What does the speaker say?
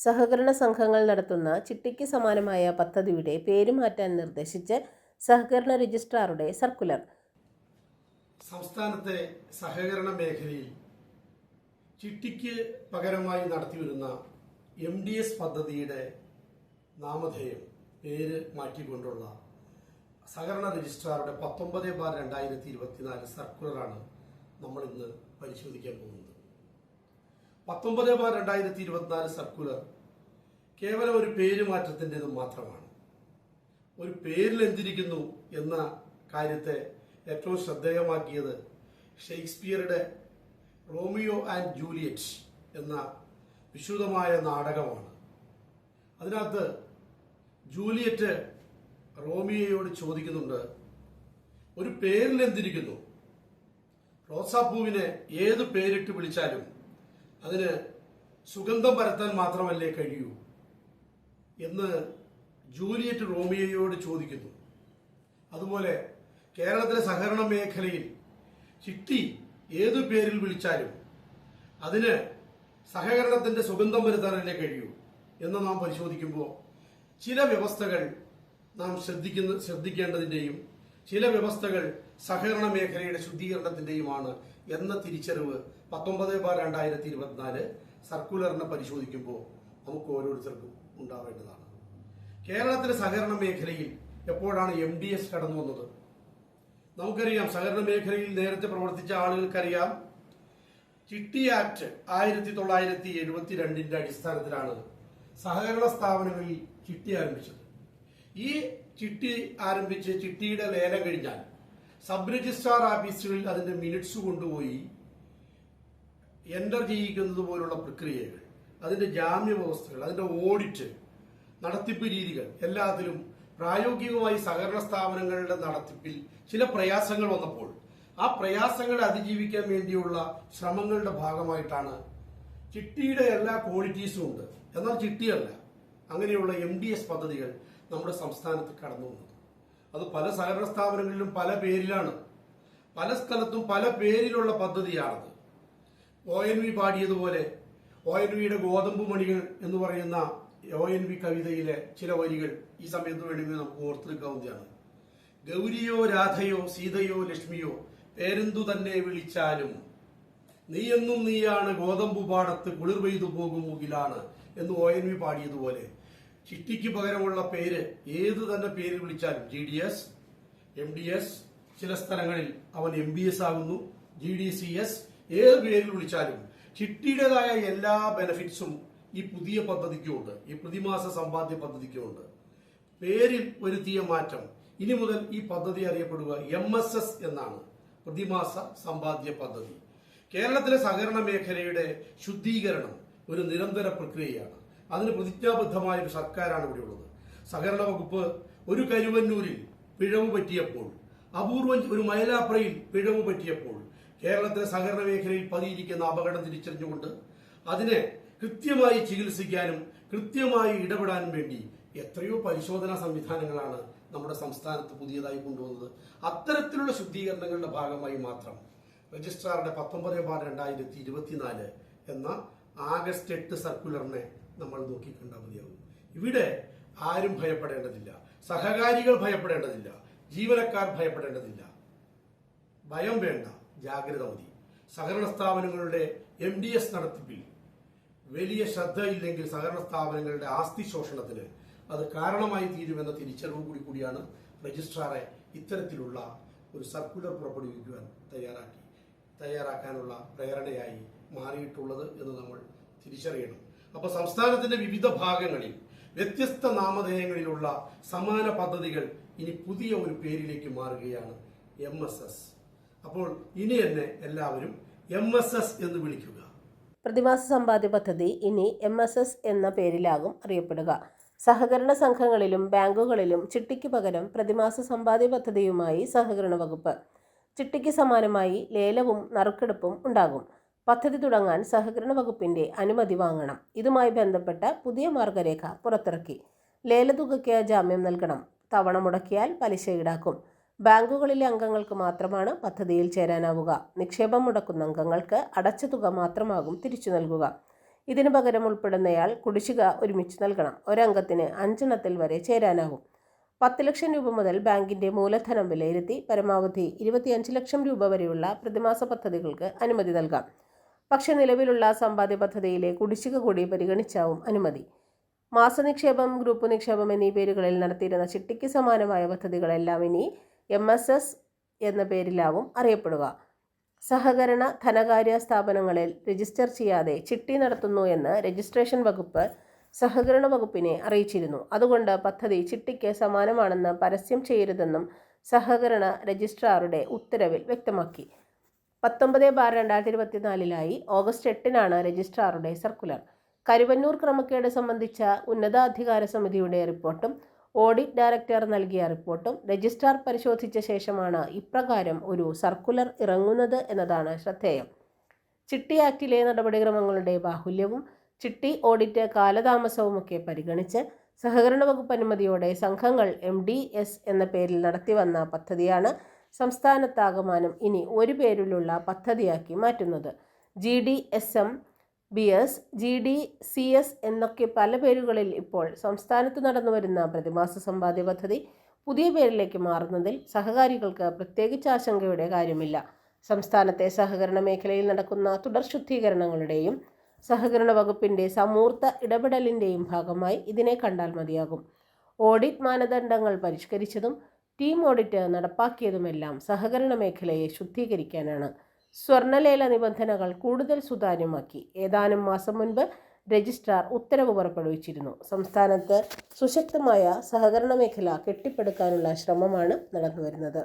സഹകരണ സംഘങ്ങൾ നടത്തുന്ന ചിട്ടിക്ക് സമാനമായ പദ്ധതിയുടെ പേരുമാറ്റാൻ നിർദ്ദേശിച്ച് സഹകരണ രജിസ്ട്രാറുടെ സർക്കുലർ. സംസ്ഥാനത്തെ സഹകരണ മേഖലയിൽ ചിട്ടിക്ക് പകരമായി നടത്തിവരുന്ന എം ഡി എസ് പദ്ധതിയുടെ നാമധേയം പേര് മാറ്റിക്കൊണ്ടുള്ള സഹകരണ രജിസ്ട്രാറുടെ പത്തൊമ്പത് ബാർ രണ്ടായിരത്തി ഇരുപത്തിനാല് സർക്കുലറാണ് നമ്മൾ ഇന്ന് പരിശോധിക്കാൻ പോകുന്നത്. പത്തൊമ്പത് ബാർ രണ്ടായിരത്തി ഇരുപത്തിനാല് സർക്കുലർ കേവലം ഒരു പേര് മാറ്റത്തിന്റെത് മാത്രമാണ്. ഒരു പേരിൽ എന്തിരിക്കുന്നു എന്ന കാര്യത്തെ ഏറ്റവും ശ്രദ്ധേയമാക്കിയത് ഷേക്സ്പിയറുടെ റോമിയോ ആൻഡ് ജൂലിയറ്റ് എന്ന വിശുദ്ധമായ നാടകമാണ്. അതിനകത്ത് ജൂലിയറ്റ് റോമിയോയോട് ചോദിക്കുന്നുണ്ട് ഒരു പേരിൽ എന്തിരിക്കുന്നു? റോസാപ്പൂവിനെ ഏത് പേരിട്ട് വിളിച്ചാലും അതിന് സുഗന്ധം പരത്താൻ മാത്രമല്ലേ കഴിയൂ എന്ന് ജൂലിയറ്റ് റോമിയോയോട് ചോദിക്കുന്നു. അതുപോലെ കേരളത്തിലെ സഹകരണ മേഖലയിൽ ചിട്ടി ഏതു പേരിൽ വിളിച്ചാലും അതിന് സഹകരണത്തിന്റെ സുഗന്ധം വരുത്താനല്ലേ കഴിയൂ എന്ന് നാം പരിശോധിക്കുമ്പോൾ ചില വ്യവസ്ഥകൾ നാം ശ്രദ്ധിക്കുന്ന ശ്രദ്ധിക്കേണ്ടതിന്റെയും ചില വ്യവസ്ഥകൾ സഹകരണ മേഖലയുടെ ശുദ്ധീകരണത്തിന്റെയുമാണ് എന്ന തിരിച്ചറിവ് പത്തൊമ്പത് ബാർ രണ്ടായിരത്തി ഇരുപത്തിനാല് സർക്കുലറിനെ പരിശോധിക്കുമ്പോൾ നമുക്ക് ഓരോരുത്തർക്കും ഉണ്ടാവേണ്ടതാണ്. കേരളത്തിലെ സഹകരണ മേഖലയിൽ എപ്പോഴാണ് എം ഡി എസ് കടന്നു വന്നത്? നമുക്കറിയാം സഹകരണ മേഖലയിൽ നേരത്തെ പ്രവർത്തിച്ച ആളുകൾക്കറിയാം ചിട്ടി ആക്ട് ആയിരത്തി തൊള്ളായിരത്തി എഴുപത്തി രണ്ടിന്റെ അടിസ്ഥാനത്തിലാണ് സഹകരണ സ്ഥാപനങ്ങളിൽ ചിട്ടി ആരംഭിച്ചത്. ഈ ചിട്ടി ആരംഭിച്ച് ചിട്ടിയുടെ ലേലം കഴിഞ്ഞാൽ സബ് രജിസ്ട്രാർ ഓഫീസുകളിൽ അതിന്റെ മിനിറ്റ്സ് കൊണ്ടുപോയി എന്റർ ചെയ്യിക്കുന്നത് പോലുള്ള പ്രക്രിയകൾ അതിന്റെ ജാമ്യ വ്യവസ്ഥകൾ അതിന്റെ ഓഡിറ്റ് നടത്തിപ്പ് രീതികൾ എല്ലാത്തിലും പ്രായോഗികമായി സഹകരണ സ്ഥാപനങ്ങളുടെ നടത്തിപ്പിൽ ചില പ്രയാസങ്ങൾ വന്നപ്പോൾ ആ പ്രയാസങ്ങളെ അതിജീവിക്കാൻ വേണ്ടിയുള്ള ശ്രമങ്ങളുടെ ഭാഗമായിട്ടാണ് ചിട്ടിയുടെ എല്ലാ ക്വാളിറ്റീസും ഉണ്ട്. എന്നാൽ ചിട്ടിയല്ല. അങ്ങനെയുള്ള എം ഡി എസ് പദ്ധതികൾ നമ്മുടെ സംസ്ഥാനത്ത് കടന്നു വന്നത്. അത് പല സഹകരണ സ്ഥാപനങ്ങളിലും പല പേരിലാണ്. പല സ്ഥലത്തും പല പേരിലുള്ള പദ്ധതിയാണത്. ഒ എൻ വി പാടിയതുപോലെ ഒ എൻ വിയുടെ ഗോതമ്പ് മണികൾ എന്ന് പറയുന്ന ഒ എൻ വി കവിതയിലെ ചില വരികൾ ഈ സമയത്ത് വേണമെങ്കിൽ നമുക്ക് ഓർത്തെടുക്കാവുന്നതാണ്. ഗൗരിയോ രാധയോ സീതയോ ലക്ഷ്മിയോ പേരെന്തു തന്നെ വിളിച്ചാലും നീയെന്നും നീയാണ് ഗോതമ്പു പാടത്ത് കുളിർ പെയ്തു പോകും മുകിലാണ് എന്ന് ഒ എൻ വി പാടിയതുപോലെ ചിട്ടിക്ക് പകരമുള്ള പേര് ഏത് തന്നെ പേര് വിളിച്ചാലും G D S M D S ചില സ്ഥലങ്ങളിൽ അവൻ എം ബി എസ് ആകുന്നു ജി ഡി സി എസ് ഏത് പേരിൽ വിളിച്ചാലും ചിട്ടിയുടേതായ എല്ലാ ബെനഫിറ്റ്സും ഈ പുതിയ പദ്ധതിക്കുമുണ്ട്. ഈ പ്രതിമാസ സമ്പാദ്യ പദ്ധതിക്കുമുണ്ട്. പേരിൽ വരുത്തിയ മാറ്റം. ഇനി മുതൽ ഈ പദ്ധതി അറിയപ്പെടുക എം എസ് എസ് എന്നാണ്. പ്രതിമാസ സമ്പാദ്യ പദ്ധതി. കേരളത്തിലെ സഹകരണ മേഖലയുടെ ശുദ്ധീകരണം ഒരു നിരന്തര പ്രക്രിയയാണ്. അതിന് പ്രതിജ്ഞാബദ്ധമായ ഒരു സർക്കാരാണ് ഇവിടെ ഉള്ളത്. സഹകരണ വകുപ്പ് ഒരു കരുവന്നൂരിൽ പിഴവ് പറ്റിയപ്പോൾ അപൂർവം ഒരു മൈലാപ്രയിൽ പിഴവ് പറ്റിയപ്പോൾ കേരളത്തിലെ സഹകരണ മേഖലയിൽ പതിയിരിക്കുന്ന അപകടം തിരിച്ചറിഞ്ഞുകൊണ്ട് അതിനെ കൃത്യമായി ചികിത്സിക്കാനും കൃത്യമായി ഇടപെടാനും വേണ്ടി എത്രയോ പരിശോധനാ സംവിധാനങ്ങളാണ് നമ്മുടെ സംസ്ഥാനത്ത് പുതിയതായി കൊണ്ടുവന്നത്. അത്തരത്തിലുള്ള ശുദ്ധീകരണങ്ങളുടെ ഭാഗമായി മാത്രം രജിസ്ട്രാറുടെ പത്തൊമ്പത് ബാർ രണ്ടായിരത്തി ഇരുപത്തിനാല് എന്ന ആഗസ്റ്റ് എട്ട് സർക്കുലറിനെ നമ്മൾ നോക്കിക്കണ്ടാൽ മതിയാകും ഇവിടെ ആരും ഭയപ്പെടേണ്ടതില്ല. സഹകാരികൾ ഭയപ്പെടേണ്ടതില്ല. ജീവനക്കാർ ഭയപ്പെടേണ്ടതില്ല. ഭയം വേണ്ട. ജാഗ്രത മതി. സഹകരണ സ്ഥാപനങ്ങളുടെ എം ഡി എസ് നടത്തിപ്പിൽ വലിയ ശ്രദ്ധയില്ലെങ്കിൽ സഹകരണ സ്ഥാപനങ്ങളുടെ ആസ്തി ശോഷണത്തിന് അത് കാരണമായി തീരുമെന്ന തിരിച്ചറിവ് കൂടി കൂടിയാണ് രജിസ്ട്രാറെ ഇത്തരത്തിലുള്ള ഒരു സർക്കുലർ പുറപ്പെടുവിക്കുവാൻ തയ്യാറാക്കി തയ്യാറാക്കാനുള്ള പ്രേരണയായി മാറിയിട്ടുള്ളത് എന്ന് നമ്മൾ തിരിച്ചറിയണം. അപ്പോൾ സംസ്ഥാനത്തിന്റെ വിവിധ ഭാഗങ്ങളിൽ വ്യത്യസ്ത നാമധേയങ്ങളിലുള്ള സമാന പദ്ധതികൾ ഇനി പുതിയ ഒരു പേരിലേക്ക് മാറുകയാണ് എം എസ് എസ് അപ്പോൾ ഇനി എന്നെ എല്ലാവരും എം എസ് എസ് എന്ന് വിളിക്കുക. പ്രതിമാസ സമ്പാദ്യ പദ്ധതി ഇനി എം എസ് എസ് എന്ന പേരിലാകും അറിയപ്പെടുക. സഹകരണ സംഘങ്ങളിലും ബാങ്കുകളിലും ചിട്ടിക്ക് പകരം പ്രതിമാസ സമ്പാദ്യ പദ്ധതിയുമായി സഹകരണ വകുപ്പ്. ചിട്ടിക്ക് സമാനമായി ലേലവും നറുക്കെടുപ്പും ഉണ്ടാകും. പദ്ധതി തുടങ്ങാൻ സഹകരണ വകുപ്പിന്റെ അനുമതി വാങ്ങണം. ഇതുമായി ബന്ധപ്പെട്ട പുതിയ മാർഗരേഖ പുറത്തിറക്കി. ലേലതുകയ്ക്ക് ജാമ്യം നൽകണം. തവണ മുടക്കിയാൽ പലിശ ഈടാക്കും. ബാങ്കുകളിലെ അംഗങ്ങൾക്ക് മാത്രമാണ് പദ്ധതിയിൽ ചേരാനാവുക. നിക്ഷേപം മുടക്കുന്ന അംഗങ്ങൾക്ക് അടച്ച തുക മാത്രമാകും തിരിച്ചു നൽകുക. ഇതിനു പകരം ഉൾപ്പെടുന്നയാൾ കുടിശ്ശിക ഒരുമിച്ച് നൽകണം. ഒരംഗത്തിന് അഞ്ചെണ്ണത്തിൽ വരെ ചേരാനാകും. പത്ത് ലക്ഷം രൂപ മുതൽ ബാങ്കിന്റെ മൂലധനം വിലയിരുത്തി പരമാവധി ഇരുപത്തിയഞ്ച് ലക്ഷം രൂപ വരെയുള്ള പ്രതിമാസ പദ്ധതികൾക്ക് അനുമതി നൽകാം. പക്ഷേ നിലവിലുള്ള സമ്പാദ്യ പദ്ധതിയിലെ കുടിശ്ശിക കൂടി പരിഗണിച്ചാവും അനുമതി. മാസനിക്ഷേപം ഗ്രൂപ്പ് നിക്ഷേപം എന്നീ പേരുകളിൽ നടത്തിയിരുന്ന ചിട്ടിക്ക് സമാനമായ പദ്ധതികളെല്ലാം ഇനി എം എസ് എസ് എന്ന പേരിലാവും അറിയപ്പെടുക. സഹകരണ ധനകാര്യ സ്ഥാപനങ്ങളിൽ രജിസ്റ്റർ ചെയ്യാതെ ചിട്ടി നടത്തുന്നു എന്ന് രജിസ്ട്രേഷൻ വകുപ്പ് സഹകരണ വകുപ്പിനെ അറിയിച്ചിരുന്നു. അതുകൊണ്ട് പദ്ധതി ചിട്ടിക്ക് സമാനമാണെന്ന് പരസ്യം ചെയ്യരുതെന്നും സഹകരണ രജിസ്ട്രാറുടെ ഉത്തരവിൽ വ്യക്തമാക്കി. പത്തൊമ്പത് ബാർ രണ്ടായിരത്തി ഇരുപത്തിനാലിലായി ഓഗസ്റ്റ് എട്ടിനാണ് രജിസ്ട്രാറുടെ സർക്കുലർ. കരുവന്നൂർ ക്രമക്കേട് സംബന്ധിച്ച ഉന്നതാധികാര സമിതിയുടെ റിപ്പോർട്ടും ഓഡിറ്റ് ഡയറക്ടർ നൽകിയ റിപ്പോർട്ടും രജിസ്ട്രാർ പരിശോധിച്ച ശേഷമാണ് ഇപ്രകാരം ഒരു സർക്കുലർ ഇറങ്ങുന്നത് എന്നതാണ് ശ്രദ്ധേയം. ചിട്ടി ആക്ടിലെ നടപടിക്രമങ്ങളുടെ ബാഹുല്യവും ചിട്ടി ഓഡിറ്റ് കാലതാമസവുമൊക്കെ പരിഗണിച്ച് സഹകരണ വകുപ്പ് അനുമതിയോടെ സംഘങ്ങൾ എം ഡി എസ് എന്ന പേരിൽ നടത്തിവന്ന പദ്ധതിയാണ് സംസ്ഥാനത്താകമാനം ഇനി ഒരു പേരിലുള്ള പദ്ധതിയാക്കി മാറ്റുന്നത്. G D S M B S G D C S എന്നൊക്കെ പല പേരുകളിൽ ഇപ്പോൾ സംസ്ഥാനത്ത് നടന്നുവരുന്ന പ്രതിമാസ സമ്പാദ്യ പദ്ധതി പുതിയ പേരിലേക്ക് മാറുന്നതിൽ സഹകാരികൾക്ക് പ്രത്യേകിച്ച് ആശങ്കയുടെ കാര്യമില്ല. സംസ്ഥാനത്തെ സഹകരണ മേഖലയിൽ നടക്കുന്ന തുടർ ശുദ്ധീകരണങ്ങളുടെയും സഹകരണ വകുപ്പിന്റെ സമൂർത്ത ഇടപെടലിന്റെയും ഭാഗമായി ഇതിനെ കണ്ടാൽ മതിയാകും. ഓഡിറ്റ് മാനദണ്ഡങ്ങൾ പരിഷ്കരിച്ചതും ടീം ഓഡിറ്റ് നടപ്പാക്കിയതുമെല്ലാം സഹകരണ മേഖലയെ ശുദ്ധീകരിക്കാനാണ്. സ്വർണലേല നിബന്ധനകൾ കൂടുതൽ സുതാര്യമാക്കി. ഏതാനും മാസം മുൻപ് രജിസ്ട്രാർ ഉത്തരവ് പുറപ്പെടുവിച്ചിരുന്നു. സംസ്ഥാനത്ത് സുശക്തമായ സഹകരണ മേഖല കെട്ടിപ്പടുക്കാനുള്ള ശ്രമമാണ് നടന്നുവരുന്നത്.